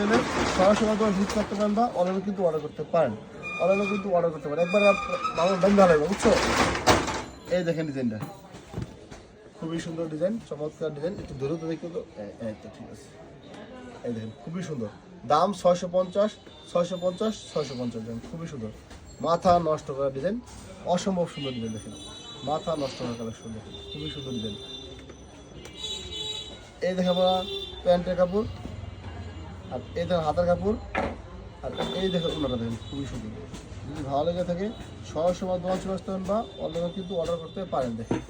চাইলে সরাসরি তোমার ভিজিট করতে পারেন বা অনলাইনে কিন্তু অর্ডার করতে পারেন। অনলাইনে কিন্তু অর্ডার করতে পারেন। একবার মামুন ব্যাংক ভালো লাগবে বুঝছ? এই দেখেন ডিজাইনটা। খুবই সুন্দর ডিজাইন, চমৎকার ডিজাইন। একটু দূরে তো দেখতে তো ঠিক আছে। এই দেখেন, খুবই সুন্দর। দাম ছয়শো পঞ্চাশ ছয়শো পঞ্চাশ ছয়শো পঞ্চাশ দেখেন খুবই সুন্দর। মাথা নষ্ট করা ডিজাইন। অসম্ভব সুন্দর ডিজাইন দেখেন। মাথা নষ্ট করা কালেকশন দেখেন খুবই সুন্দর ডিজাইন। এই দেখেন আমরা প্যান্টের কাপড়। আর এই দেখেন হাতের কাপড়, আর এই দেখেন ওনারা দেখেন, খুবই সুন্দর। যদি ভালো লেগে থাকে সরাসরি দোকান চলে আসতে বা অনলাইনে কিন্তু অর্ডার করতে পারেন দেখেন।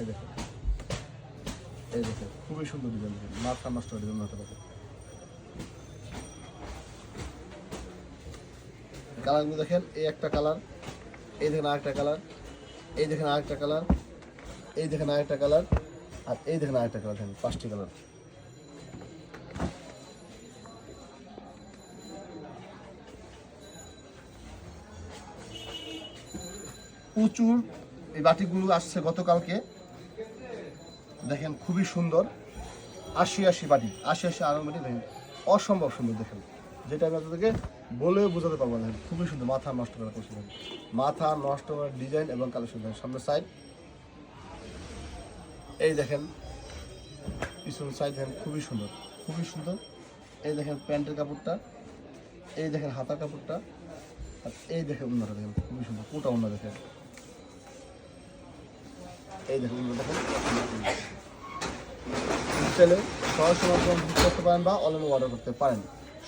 এই দেখেন। এই দেখেন, খুবই সুন্দর ডিজাইন দেখেন, মাথা নষ্ট ডিজাইন মাথা দেখেন কালারগুলো দেখেন, এই একটা কালার এই দেখেন আরেকটা কালার এই দেখেন আরেকটা কালার এই দেখেন আরেকটা কালার আর এই দেখেন আরেকটা কালার দেখেন পাঁচটি কালার প্রচুর এই বাটিগুলো আসছে গতকালকে। দেখেন, খুবই সুন্দর। আশি আশি বাটি, আশি আশি আরং বাটি দেখেন। অসম্ভব সুন্দর দেখেন। যেটা আমি আপনাদেরকে বলেও বোঝাতে পারব না। খুবই সুন্দর। মাথা নষ্ট করা করছে মাথা নষ্ট করার ডিজাইন এবং কালেকশন দেখেন, সামনের সাইড এই দেখেন পিছন সাইড দেখেন, খুবই সুন্দর। খুবই সুন্দর। এই দেখেন, প্যান্টের কাপড়টা। এই দেখেন, হাতার কাপড়টা। আর এই দেখেন উন্নটা দেখেন, খুবই সুন্দর। কোটা অন্য দেখেন। এই দেখুন দেখুন চাইলে সরাসরি করতে পারেন বা অনলাইনে অর্ডার করতে পারেন।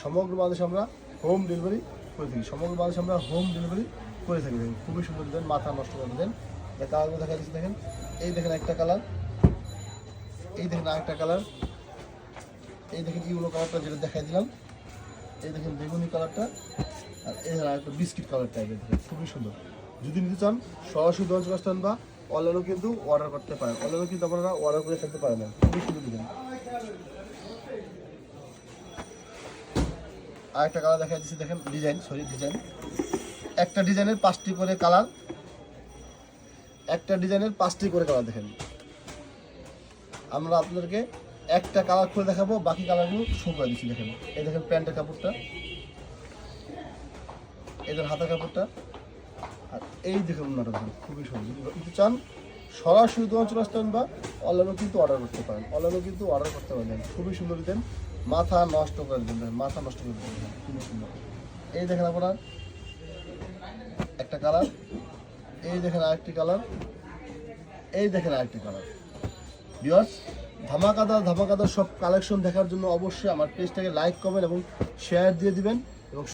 সমগ্র বাংলাদেশে আমরা হোম ডেলিভারি করে থাকি। সমগ্র বাংলাদেশে আমরা হোম ডেলিভারি করে থাকি। দেখুন, খুবই সুন্দর ডিজাইন মাথা নষ্ট করে দেন। কালারগুলো দেখা যাচ্ছে, দেখেন। এই দেখেন একটা কালার এই দেখেন আরেকটা কালার এই দেখেন ইউলো কালারটা যেটা দেখাই দিলাম। এই দেখেন বেগুনি কালারটা আর এই দেখেন আরেকটা বিস্কিট কালার টাইপের দেখেন, খুবই সুন্দর। যদি নিতে চান, সরাসরি দশ আসতেন বা অনলাইনেও কিন্তু অর্ডার করতে পারেন অনলাইনেও কিন্তু আপনারা অর্ডার করে ফেলতে পারেন খুবই সুন্দর ডিজাইন আরেকটা কালার দেখা যাচ্ছে দেখেন ডিজাইন সরি ডিজাইন একটা ডিজাইনের পাঁচটি করে কালার একটা ডিজাইনের পাঁচটি করে কালার দেখেন। আমরা আপনাদেরকে একটা কালার করে দেখাবো, বাকি কালারগুলো শো করে দিচ্ছি, দেখেন। এই দেখেন প্যান্টের কাপড়টা। দেখেন হাতের কাপড়টা। আর এই দেখে উন্নটা দেখেন খুবই সুন্দর যদি চান সরাসরি দোকান চলে আসতে পারেন বা অনলাইনেও কিন্তু অর্ডার করতে পারেন। অনলাইনেও কিন্তু অর্ডার করতে পারেন খুবই সুন্দর দিতেন মাথা নষ্ট করে দেখেন, মাথা নষ্ট করে দেখেন, খুবই সুন্দর। এই দেখেন আপনার একটা কালার এই দেখেন আরেকটি কালার এই দেখেন আরেকটি কালার ভিউয়ার্স ধামাকাদার ধামাকাদার সব কালেকশন দেখার জন্য অবশ্যই আমার পেজটাকে লাইক কমেন্ট এবং শেয়ার দিয়ে দিবেন। এবং